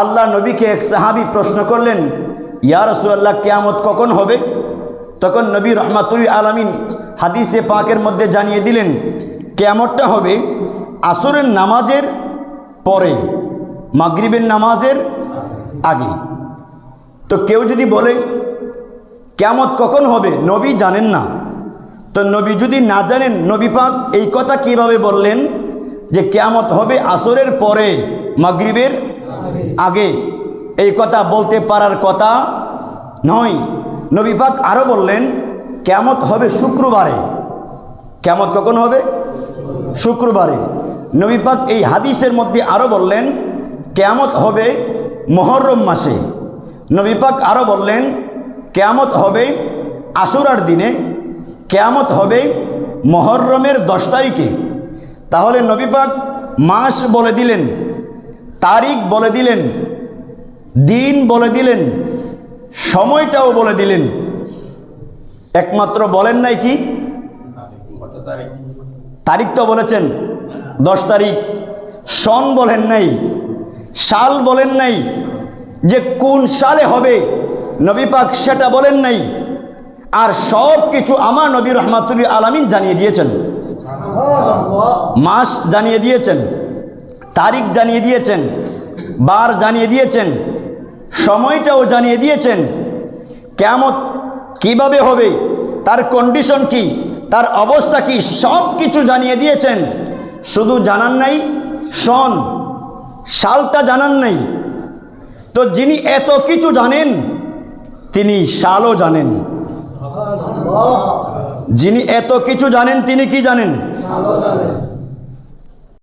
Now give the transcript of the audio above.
আল্লাহ নবীকে এক সাহাবি প্রশ্ন করলেন, ইয়া রসুল্লাহ কেয়ামত কখন হবে? তখন নবী রহমাতুল আলমিন হাদিসে পাকের মধ্যে জানিয়ে দিলেন, কেয়ামতটা হবে আসরের নামাজের পরে, মাগরিবের নামাজের আগে। তো কেউ যদি বলে, কেয়ামত কখন হবে? নবী জানেন না। তো নবী যদি না জানেন, নবী পাক এই কথা কীভাবে বললেন যে, কেয়ামত হবে আসরের পরে, মাগরিবের আগে এই কথা বলতে পারার কথা নয়। নবী পাক আরও বললেন, কেয়ামত হবে শুক্রবারে। কেয়ামত কখন হবে? শুক্রবারে। নবী পাক এই হাদিসের মধ্যে আরও বললেন, কেয়ামত হবে মহরম মাসে। নবী পাক আরও বললেন, কেয়ামত হবে আশুরার দিনে। কেয়ামত হবে মহরমের দশ তারিখে। তাহলে নবী পাক মাস বলে দিলেন তারিখ বলে দিলেন দিন বলে দিলেন সময়টাও বলে দিলেন। একমাত্র বলেন নাই কি? তারিখ? তো বলেছেন দশ তারিখ। সন বলেন নাই সাল বলেন নাই যে কোন সালে হবে নবী পাক সেটা বলেন নাই। আর সব কিছু আমার নবী রহমাতুল আলমিন জানিয়ে দিয়েছেন। মাস জানিয়ে দিয়েছেন। তারিখ জানিয়ে দিয়েছেন, বার জানিয়ে দিয়েছেন, সময়টাও জানিয়ে দিয়েছেন কেমত কীভাবে হবে, তার কন্ডিশন কি, তার অবস্থা কি, সব কিছু জানিয়ে দিয়েছেন। শুধু জানান নাই সন সালটা জানান নাই। তো যিনি এত কিছু জানেন, তিনি সালও জানেন। যিনি এত কিছু জানেন, তিনি কি জানেন?